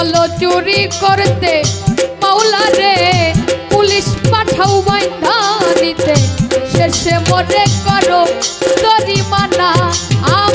চলো চুরি করতে। মাওলা রে পুলিশ পাঠাও বাইন্ধা নিতে শেষে মরে করো দরিমানা আমার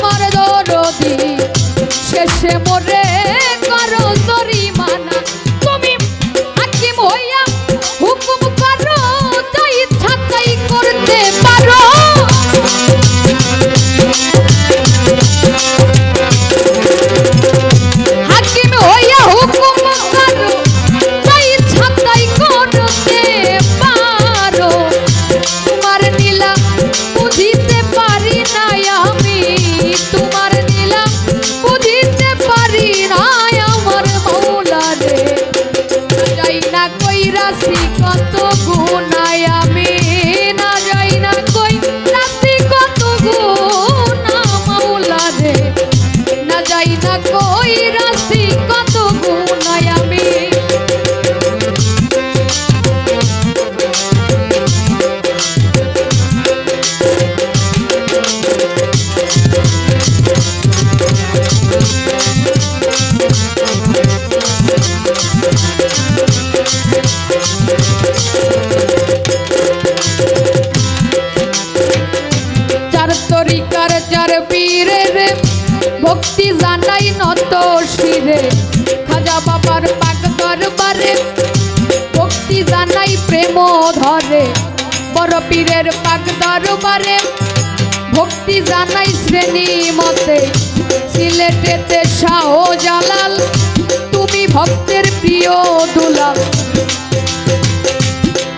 চার তরিকার চার পীরের ভক্তি জানাই নত শিরে। খাজা বাবার পাক দরবারে ভক্তি জানাই প্রেম ধরে। বড় পীরের পাক দরবারে ভক্তি জানাই শ্রেণি মতে। সিলেটেতে শাহ জালাল তুমি ভক্তের প্রিয় দুলাল।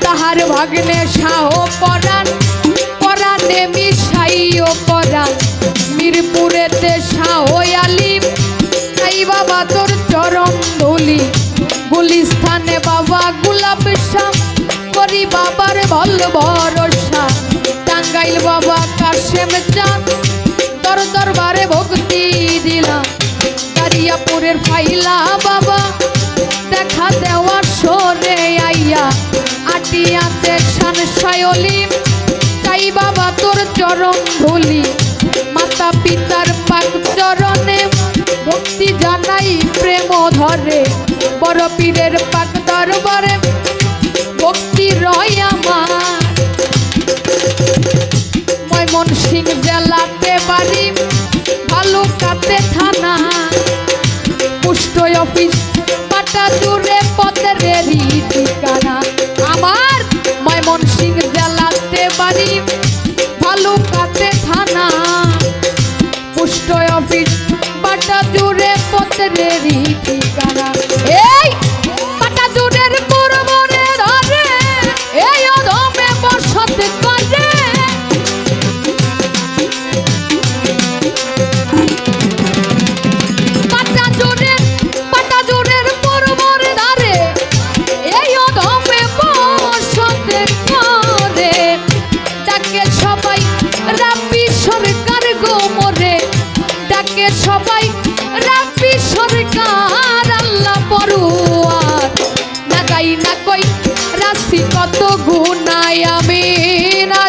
তাহার ভাগ্নে শাহ পরাণে গুলিস্থানে বাবা গুলাব শাহ করি বাবার ভল ভরসা। টাঙ্গাইল বাবা কাশেম চাঁদ, দর দরবারে ভক্তি দিলাম। কারিয়াপুরের ফাইলা বাবা, দেখা দেওয়ার সরে আইয়া। আটিয়াতে শান সায়লিম তাই বাবা তোর চরণ ধুলি। মাতা পিতার পাক চরণে ভক্তি জানাই প্রেম ধরে। বড় পীরের পাক দরবারে ভক্তি রয় আমার। ময়মন সিং জেলাতে বাড়ি, ভালুকাতে থানা। পুষ্ট অফিস পাটা দূরে পথের ঠিকানা। এই পাটা জুড়ের পুরবরে ধরে এই অধমে বসত করে পাটা সবাই রাব্বি সরকার আল্লাহ পড়ুয়ার না যাই না কই রাশি কত গুণায় আমি না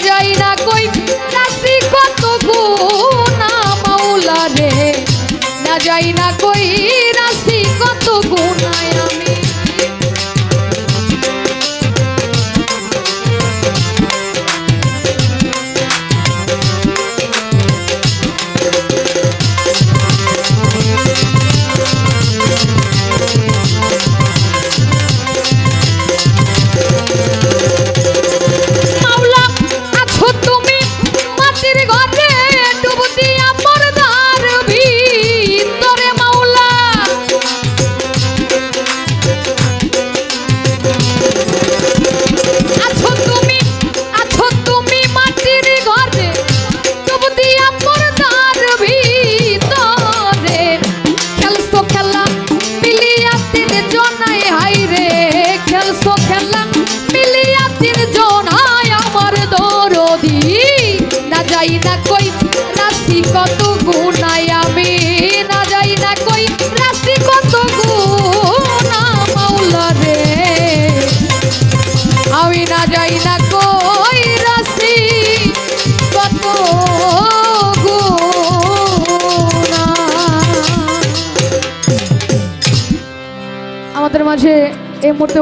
না কই? রাশি আমি না যাই না কই? রাশি কত গুনা মাওলা আমি না যাই না কই? রাশি কত আমাদের মাঝে এই মুহূর্তে